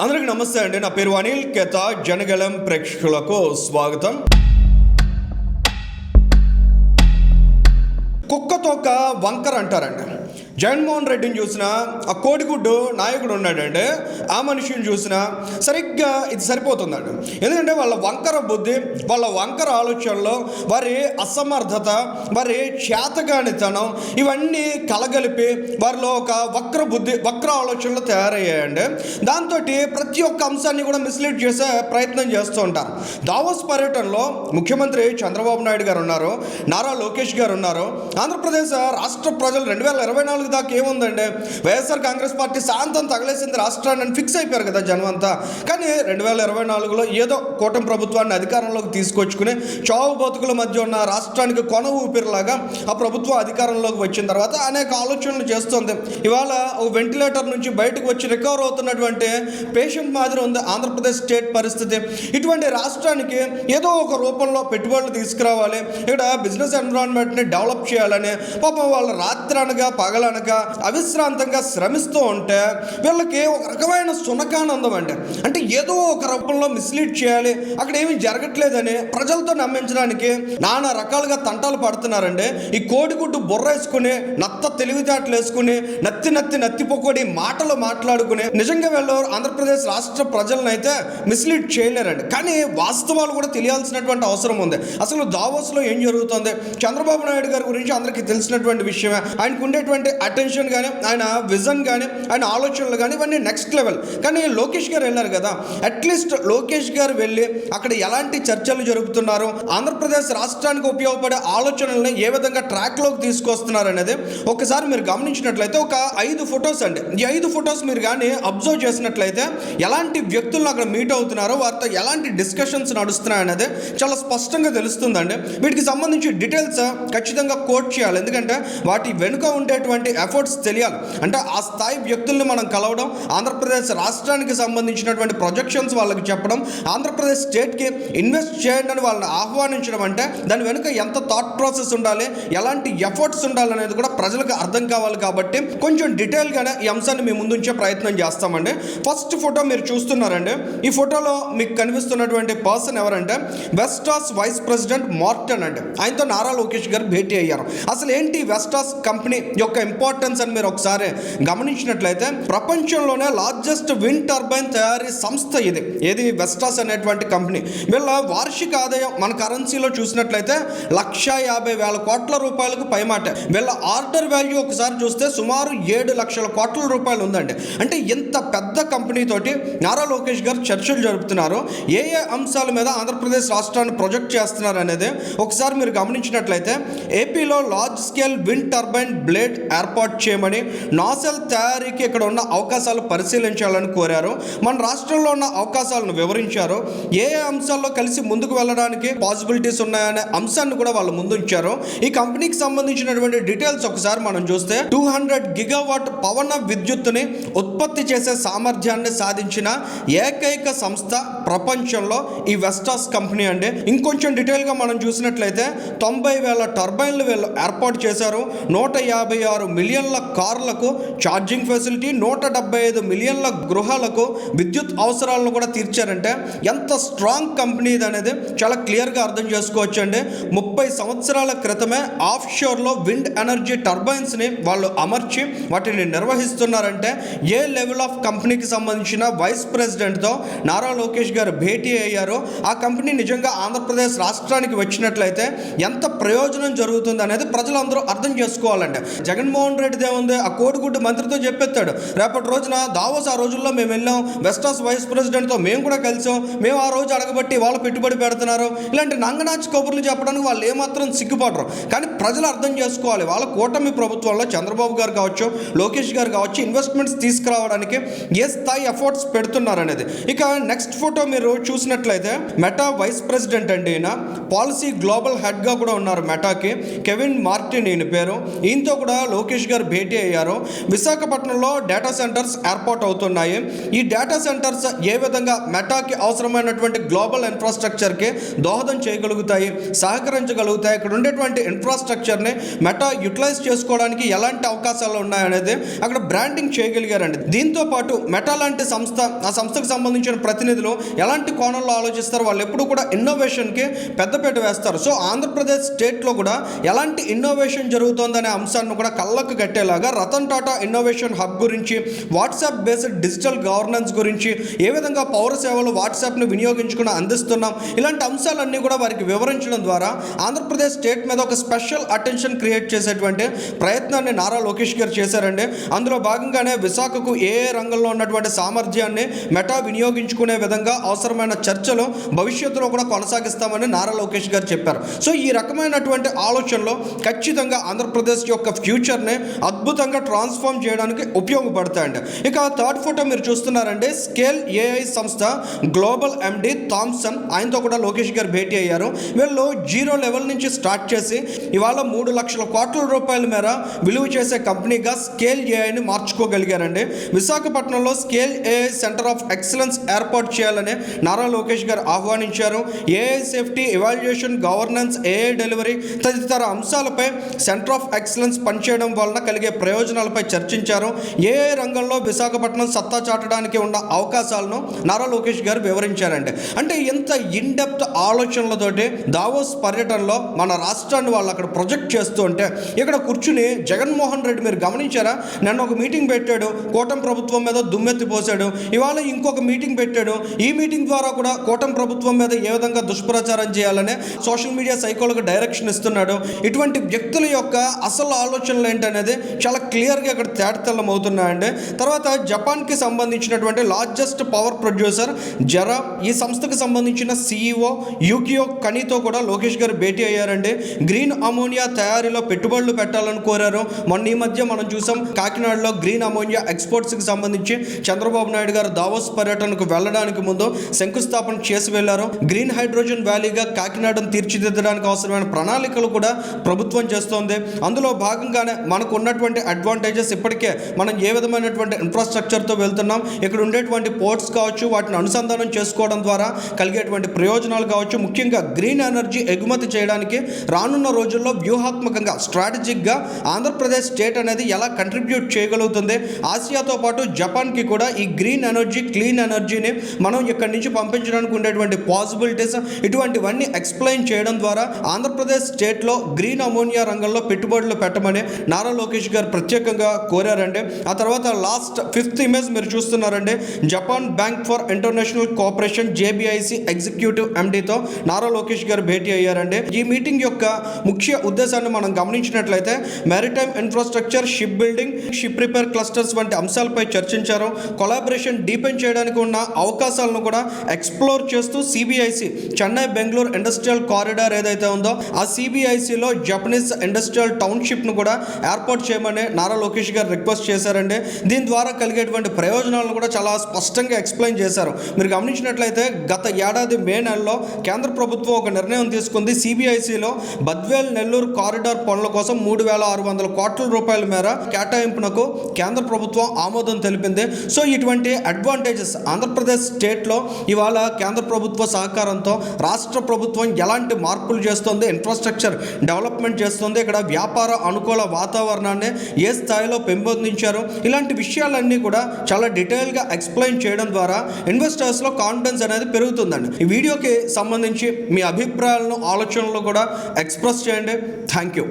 అందరికి నమస్తే అండి. నా పేరు అనిల్ కేత. జనగలం ప్రేక్షకులకు స్వాగతం. కుక్కతోక వంకర అంటారండి. జగన్మోహన్ రెడ్డిని చూసిన ఆ కోడిగుడ్డు నాయకుడు ఉన్నాడండి ఆ మనిషిని చూసిన సరిగ్గా ఇది సరిపోతుందండి ఎందుకంటే వాళ్ళ వంకర బుద్ధి వాళ్ళ వంకర ఆలోచనలు వారి అసమర్థత వారి చేతగానితనం ఇవన్నీ కలగలిపి వారిలో ఒక వక్ర బుద్ధి వక్ర ఆలోచనలు తయారయ్యాయండి. దాంతో ప్రతి ఒక్క అంశాన్ని కూడా మిస్లీడ్ చేసే ప్రయత్నం చేస్తూ ఉంటారు. దావోస్ పర్యటనలో ముఖ్యమంత్రి చంద్రబాబు నాయుడు గారు ఉన్నారు నారా లోకేష్ గారు ఉన్నారు. ఆంధ్రప్రదేశ్ రాష్ట్ర ప్రజలు రెండు వేల ఇరవై నాలుగు దాకా ఏముందండి? వైఎస్ఆర్ కాంగ్రెస్ పార్టీ శాంతం తగలేసింది రాష్ట్రాన్ని అని ఫిక్స్ అయిపోయారు కదా జనం అంతా. కానీ రెండు వేల ఇరవై నాలుగులో ఏదో కూటమి ప్రభుత్వాన్ని అధికారంలోకి తీసుకొచ్చుకుని చావు బతుకుల మధ్య ఉన్న రాష్ట్రానికి కొన ఊపిరిలాగా ఆ ప్రభుత్వం అధికారంలోకి వచ్చిన తర్వాత అనేక ఆలోచనలు చేస్తుంది. ఇవాళ ఒక వెంటిలేటర్ నుంచి బయటకు వచ్చి రికవర్ అవుతున్నటువంటి పేషెంట్ మాదిరి ఉంది ఆంధ్రప్రదేశ్ స్టేట్ పరిస్థితి. ఇటువంటి రాష్ట్రానికి ఏదో ఒక రూపంలో పెట్టుబడులు తీసుకురావాలి. ఇక్కడ బిజినెస్ ఎన్విరాన్మెంట్ని డెవలప్ చేయాలని పాపం వాళ్ళు రాత్రి అనగా పగలనగా అవిశ్రాంతంగా శ్రమిస్తూ ఉంటే వీళ్ళకి ఒక రకమైన సునకానందం అండి. అంటే ఏదో ఒక రూపంలో మిస్లీడ్ చేయాలి అక్కడ ఏమీ జరగట్లేదని ప్రజలతో నమ్మించడానికి నానా రకాలుగా తంటాలు పడుతున్నారండి. ఈ కోడిగుడ్డు బుర్ర వేసుకుని నత్త తెలివితేటలు వేసుకుని నత్తి నత్తి నత్తి మాటలు మాట్లాడుకుని నిజంగా వీళ్ళు ఆంధ్రప్రదేశ్ రాష్ట్ర ప్రజలను అయితే మిస్లీడ్ చేయలేరండి. కానీ వాస్తవాలు కూడా తెలియాల్సినటువంటి అవసరం ఉంది. అసలు దావోస్లో ఏం జరుగుతుంది? చంద్రబాబు నాయుడు గారి గురించి అందరికీ తెలిసినటువంటి విషయమే. ఆయనకు ఉండేటువంటి అటెన్షన్ కానీ ఆయన విజన్ కానీ ఆయన ఆలోచనలు కానీ ఇవన్నీ నెక్స్ట్ లెవెల్ కానీ లోకేష్ గారు వెళ్ళారు కదా అట్లీస్ట్ లోకేష్ గారు వెళ్ళి అక్కడ ఎలాంటి చర్చలు జరుపుతున్నారు ఆంధ్రప్రదేశ్ రాష్ట్రానికి ఉపయోగపడే ఆలోచనల్ని ఏ విధంగా ట్రాక్లోకి తీసుకొస్తున్నారు అనేది ఒకసారి మీరు గమనించినట్లయితే ఒక ఐదు ఫొటోస్ అండి. ఈ ఐదు ఫొటోస్ మీరు కానీ అబ్జర్వ్ చేసినట్లయితే ఎలాంటి వ్యక్తులను అక్కడ మీట్ అవుతున్నారో వారితో ఎలాంటి డిస్కషన్స్ నడుస్తున్నాయి అనేది చాలా స్పష్టంగా తెలుస్తుందండి. వీటికి సంబంధించి డీటెయిల్స్ ఖచ్చితంగా కోట్ చేయాలి. ఎందుకంటే వాటి వెనుక ఉండేటువంటి ఎఫర్ట్స్ తెలియాలి. అంటే ఆ స్థాయి వ్యక్తుల్ని మనం కలవడం ఆంధ్రప్రదేశ్ రాష్ట్రానికి సంబంధించినటువంటి ప్రొజెక్షన్స్ వాళ్ళకి చెప్పడం ఆంధ్రప్రదేశ్ స్టేట్కి ఇన్వెస్ట్ చేయండి అని వాళ్ళని ఆహ్వానించడం అంటే దాని వెనుక ఎంత థాట్ ప్రాసెస్ ఉండాలి ఎలాంటి ఎఫర్ట్స్ ఉండాలనేది కూడా ప్రజలకు అర్థం కావాలి కాబట్టి కొంచెం డీటెయిల్గానే ఈ అంశాన్ని మీ ముందుంచే ప్రయత్నం చేస్తామండి. ఫస్ట్ ఫోటో మీరు చూస్తున్నారండి. ఈ ఫోటోలో మీకు కనిపిస్తున్నటువంటి పర్సన్ ఎవరంటే వెస్టాస్ వైస్ ప్రెసిడెంట్ మార్టన్ అండి. ఆయనతో నారా లోకేష్ గారు భేటీ అయ్యారు. అసలు ఏంటి వెస్టాస్ కంపెనీ యొక్క ఇంపార్టెన్స్ అని మీరు ఒకసారి గమనించినట్లయితే ప్రపంచంలోనే లార్జెస్ట్ విండ్ టర్బైన్ తయారీ సంస్థ ఇది. ఏది? వెస్టాస్ అనేటువంటి కంపెనీ. వీళ్ళ వార్షిక ఆదాయం మన కరెన్సీలో చూసినట్లయితే లక్ష యాభై వేల కోట్ల రూపాయలకు పైమాట. వీళ్ళ ఆర్డర్ వాల్యూ ఒకసారి చూస్తే సుమారు ఏడు లక్షల కోట్ల రూపాయలు ఉందండి. అంటే ఇంత పెద్ద కంపెనీతోటి నారా లోకేష్ గారు చర్చలు జరుపుతున్నారు. ఏ ఏ అంశాల మీద ఆంధ్రప్రదేశ్ రాష్ట్రాన్ని ప్రొజెక్ట్ చేస్తున్నారు అనేది ఒకసారి మీరు గమనించినట్లయితే ఏపీలో large scale wind turbine blade ఏర్పాటు చేయమని నాసెల్ తయారీకి ఇక్కడ ఉన్న అవకాశాలు పరిశీలించాలని కోరారు. మన రాష్ట్రంలో ఉన్న అవకాశాలను వివరించారు. ఏ ఏ అంశాల్లో కలిసి ముందుకు వెళ్ళడానికి పాసిబిలిటీస్ ఉన్నాయనే అంశాన్ని కూడా వాళ్ళు ముందుంచారు. ఈ కంపెనీకి సంబంధించినటువంటి డీటెయిల్స్ ఒకసారి మనం చూస్తే టూ హండ్రెడ్ గిగావాట్ పవన విద్యుత్తుని ఉత్పత్తి చేసే సామర్థ్యాన్ని సాధించిన ఏకైక సంస్థ ప్రపంచంలో ఈ వెస్టాస్ కంపెనీ అండి. ఇంకొంచెం డీటెయిల్గా మనం చూసినట్లయితే తొంభై వేల టర్బైన్లు వీళ్ళు ఏర్పాటు చేశారు. నూట యాభై ఆరు మిలియన్ల కార్లకు ఛార్జింగ్ ఫెసిలిటీ నూట డెబ్బై ఐదు మిలియన్ల గృహాలకు విద్యుత్ అవసరాలను కూడా తీర్చారంటే ఎంత స్ట్రాంగ్ కంపెనీ ఇది అనేది చాలా క్లియర్గా అర్థం చేసుకోవచ్చు అండి ముప్పై సంవత్సరాల క్రితమే ఆఫ్ షోర్లో విండ్ ఎనర్జీ టర్బైన్స్ని వాళ్ళు అమర్చి వాటిని నిర్వహిస్తున్నారంటే ఏ లెవెల్ ఆఫ్ కంపెనీకి సంబంధించిన వైస్ ప్రెసిడెంట్తో నారా లోకేష్ గారు భేటీ అయ్యారో ఆ కంపెనీ నిజంగా ఆంధ్రప్రదేశ్ రాష్ట్రానికి వచ్చినట్లయితే ఎంత ప్రయోజనం జరుగుతుంది అనేది ప్రజలందరూ అర్థం చేసుకోవాలంటే. జగన్మోహన్ రెడ్డి ఏముంది? ఆ కోడిగుడ్డు మంత్రితో చెప్పెత్తాడు రేపటి రోజున దావోస్ ఆ రోజుల్లో మేము వెళ్ళాం వెస్టాస్ వైస్ ప్రెసిడెంట్తో మేము కూడా కలిసాం మేము ఆ రోజు అడగబట్టి వాళ్ళు పెట్టుబడి పెడుతున్నారు. ఇలాంటి నంగనాచి కబుర్లు చెప్పడానికి వాళ్ళు ఏమాత్రం సిగ్గుపడరు. కానీ ప్రజలు అర్థం చేసుకోవాలి. వాళ్ళ కూటమి ప్రభుత్వంలో చంద్రబాబు గారు కావచ్చు లోకేష్ గారు కావచ్చు ఇన్వెస్ట్మెంట్స్ తీసుకురావడానికి ఏ స్థాయి ఎఫర్ట్స్ పెడుతున్నారు అనేది ఇక నెక్స్ట్ ఫోటో మీరు చూసినట్లయితే మెటా వైస్ ప్రెసిడెంట్ అండి ఈయన. పాలసీ గ్లోబల్ హెడ్గా కూడా ఉన్నారు మెటాకి కెవిన్ మార్టిన్ ఈయన పేరు. ఈయనతో కూడా లోకేష్ గారు భేటీ అయ్యారు. విశాఖపట్నంలో డేటా సెంటర్స్ ఏర్పాటు అవుతున్నాయి. ఈ డేటా సెంటర్స్ ఏ విధంగా మెటాకి అవసరమైనటువంటి గ్లోబల్ ఇన్ఫ్రాస్ట్రక్చర్కి దోహదం చేయగలుగుతాయి సహకరించగలుగుతాయి ఇక్కడ ఉండేటువంటి ఇన్ఫ్రాస్ట్రక్చర్ని మెటా యూటిలైజ్ ఇన్వెస్ట్ చేసుకోవడానికి ఎలాంటి అవకాశాలు ఉన్నాయనేది అక్కడ బ్రాండింగ్ చేయగలిగారండి. దీంతో పాటు మెటా లాంటి సంస్థ ఆ సంస్థకు సంబంధించిన ప్రతినిధులు ఎలాంటి కోణంలో ఆలోచిస్తారు వాళ్ళు ఎప్పుడు కూడా ఇన్నోవేషన్కి పెద్దపీట వేస్తారు. సో ఆంధ్రప్రదేశ్ స్టేట్లో కూడా ఎలాంటి ఇన్నోవేషన్ జరుగుతోందనే అంశాన్ని కూడా కళ్ళకు కట్టేలాగా రతన్ టాటా ఇన్నోవేషన్ హబ్ గురించి వాట్సాప్ బేస్డ్ డిజిటల్ గవర్నెన్స్ గురించి ఏ విధంగా పౌర సేవలు వాట్సాప్ని వినియోగించుకుని అందిస్తున్నాం ఇలాంటి అంశాలన్నీ కూడా వారికి వివరించడం ద్వారా ఆంధ్రప్రదేశ్ స్టేట్ మీద ఒక స్పెషల్ అటెన్షన్ క్రియేట్ చేసేటువంటి ప్రయత్నాన్ని నారా లోకేష్ గారు చేశారండి. అందులో భాగంగానే విశాఖకు ఏ రంగంలో ఉన్నటువంటి సామర్థ్యాన్ని మెటా వినియోగించుకునే విధంగా అవసరమైన చర్చలు భవిష్యత్తులో కూడా కొనసాగిస్తామని నారా లోకేష్ గారు చెప్పారు. సో ఈ రకమైనటువంటి ఆలోచనలో ఖచ్చితంగా ఆంధ్రప్రదేశ్ యొక్క ఫ్యూచర్ని అద్భుతంగా ట్రాన్స్ఫార్మ్ చేయడానికి ఉపయోగపడతాయండి. ఇక థర్డ్ ఫోటో మీరు చూస్తున్నారండి. స్కేల్ ఏఐ సంస్థ గ్లోబల్ ఎండి థామ్సన్ ఆయనతో కూడా లోకేష్ గారు భేటీ అయ్యారు. వీళ్ళు జీరో లెవెల్ నుంచి స్టార్ట్ చేసి ఇవాళ మూడు లక్షల కోట్ల రూపాయలు మేర విలువ చేసే కంపెనీగా స్కేల్ ఏఐని మార్చుకోగలిగారండి. విశాఖపట్నంలో scale AI centre of excellence ఏర్పాటు చేయాలని నారా లోకేష్ గారు ఆహ్వానించారు. AI safety evaluation governance AI delivery తదితర అంశాలపై సెంటర్ ఆఫ్ ఎక్సలెన్స్ పనిచేయడం వలన కలిగే ప్రయోజనాలపై చర్చించారు. ఏఐ రంగంలో విశాఖపట్నం సత్తా చాటడానికి ఉన్న అవకాశాలను నారా లోకేష్ గారు వివరించారండి. అంటే ఇంత ఇన్ డెప్త్ ఆలోచనలతోటి దావోస్ పర్యటనలో మన రాష్ట్రాన్ని వాళ్ళు అక్కడ ప్రొజెక్ట్ చేస్తూ ఉంటే ఇక్కడ కూర్చుని జగన్మోహన్ రెడ్డి మీరు గమనించారా? నన్ను ఒక మీటింగ్ పెట్టాడు కూటమి ప్రభుత్వం మీద దుమ్మెత్తిపోసాడు ఇవాళ ఇంకొక మీటింగ్ పెట్టాడు. ఈ మీటింగ్ ద్వారా కూడా కూటమి ప్రభుత్వం మీద ఏ విధంగా దుష్ప్రచారం చేయాలని సోషల్ మీడియా సైకోలకు డైరెక్షన్ ఇస్తున్నాడు. ఇటువంటి వ్యక్తుల యొక్క అసలు ఆలోచనలు ఏంటనేది చాలా క్లియర్గా ఇక్కడ తేటతెల్లం అవుతున్నాయండి తర్వాత జపాన్కి సంబంధించినటువంటి లార్జెస్ట్ పవర్ ప్రొడ్యూసర్ జరా ఈ సంస్థకు సంబంధించిన సీఈఓ యూకియో కనీతో కూడా లోకేష్ గారు భేటీ అయ్యారండి. గ్రీన్ అమోనియా తయారీలో పెట్టుబడులు పెట్టాలని కోరారు. మొన్న ఈ మధ్య మనం చూసాం కాకినాడలో గ్రీన్ అమోనియా ఎక్స్పోర్ట్స్కి సంబంధించి చంద్రబాబు నాయుడు గారు దావోస్ పర్యటనకు వెళ్ళడానికి ముందు శంకుస్థాపన చేసి వెళ్ళారు. గ్రీన్ హైడ్రోజన్ వ్యాలీగా కాకినాడను తీర్చిదిద్దడానికి అవసరమైన ప్రణాళికలు కూడా ప్రభుత్వం చేస్తోంది. అందులో భాగంగానే మనకు ఉన్నటువంటి అడ్వాంటేజెస్ ఇప్పటికే మనం ఏ విధమైనటువంటి ఇన్ఫ్రాస్ట్రక్చర్తో వెళ్తున్నాం. ఇక్కడ ఉండేటువంటి పోర్ట్స్ కావచ్చు వాటిని అనుసంధానం చేసుకోవడం ద్వారా కలిగేటువంటి ప్రయోజనాలు కావచ్చు. ముఖ్యంగా గ్రీన్ ఎనర్జీ ఎగుమతి చేయడానికి రానున్న రోజుల్లో వ్యూహాత్మకంగా స్ట్రాటజిక్గా ఆంధ్రప్రదేశ్ స్టేట్ అనేది ఎలా కంట్రిబ్యూట్ చేయగలుగుతుంది? ఆసియాతో పాటు జపాన్కి కూడా ఈ గ్రీన్ ఎనర్జీ క్లీన్ ఎనర్జీని మనం ఇక్కడి నుంచి పంపించడానికి ఉండేటువంటి పాసిబిలిటీస్ ఇటువంటివన్నీ ఎక్స్ప్లెయిన్ చేయడం ద్వారా ఆంధ్రప్రదేశ్ స్టేట్లో గ్రీన్ అమోనియా రంగంలో పెట్టుబడులు పెట్టమని నారా లోకేష్ గారు ప్రత్యేకంగా కోరారండి. ఆ తర్వాత లాస్ట్ ఫిఫ్త్ ఇమేజ్ మీరు చూస్తున్నారండి. Japan bank for international cooperation JBIC executive ఎండీతో Nara Lokesh garu భేటీ అయ్యారండి. ఈ మీటింగ్ యొక్క ముఖ్య ఉద్దేశాన్ని మనం గమనించినట్లయితే maritime infrastructure ship building ship repair clusters వంటి అంశాలపై చర్చించారు. కొలాబరేషన్ డీపెన్ చేయడానికి ఉన్న అవకాశాలను కూడా ఎక్స్ప్లోర్ చేస్తూ CBIC Chennai Bengaluru industrial corridor ఏదైతే ఉందో ఆ సిబిఐసిలో జపనీస్ ఇండస్ట్రియల్ టౌన్షిప్ను కూడా ఏర్పాటు చేయమని నారా లోకేష్ గారు రిక్వెస్ట్ చేశారండి. దీని ద్వారా కలిగేటువంటి ప్రయోజనాలను కూడా చాలా స్పష్టంగా ఎక్స్ప్లెయిన్ చేశారు. మీరు గమనించినట్లయితే గత ఏడాది మే నెలలో కేంద్ర ప్రభుత్వం ఒక నిర్ణయం తీసుకుంది. సిబిఐసిలో బద్వేల్ నెల్లూరు కారిడార్ పనుల కోసం మూడు వేల ఆరు వందల కోట్ల రూపాయల మేర కేటాయింపునకు కేంద్ర ప్రభుత్వం ఆమోదం తెలిపింది. సో ఇటువంటి అడ్వాంటేజెస్ ఆంధ్రప్రదేశ్ స్టేట్లో ఇవాళ కేంద్ర ప్రభుత్వ సహకారంతో రాష్ట్ర ప్రభుత్వం ఎలాంటి మార్పులు చేస్తుంది ఇన్ఫ్రాస్ట్రక్చర్ డెవలప్మెంట్ చేస్తుంది ఇక్కడ వ్యాపార అనుకూల వాతావరణాన్ని ఏ స్థాయిలో పెంపొందించారు ఇలాంటి విషయాలన్నీ కూడా చాలా డీటెయిల్గా ఎక్స్ప్లెయిన్ చేయడం ద్వారా ఇన్వెస్టర్స్లో కాన్ఫిడెన్స్ అనేది పెరుగుతుందండి. ఈ వీడియోకి సంబంధించి మీ అభిప్రాయాలను ఆలోచనలు కూడా ఎక్స్ప్రెస్ చేయండి. Thank you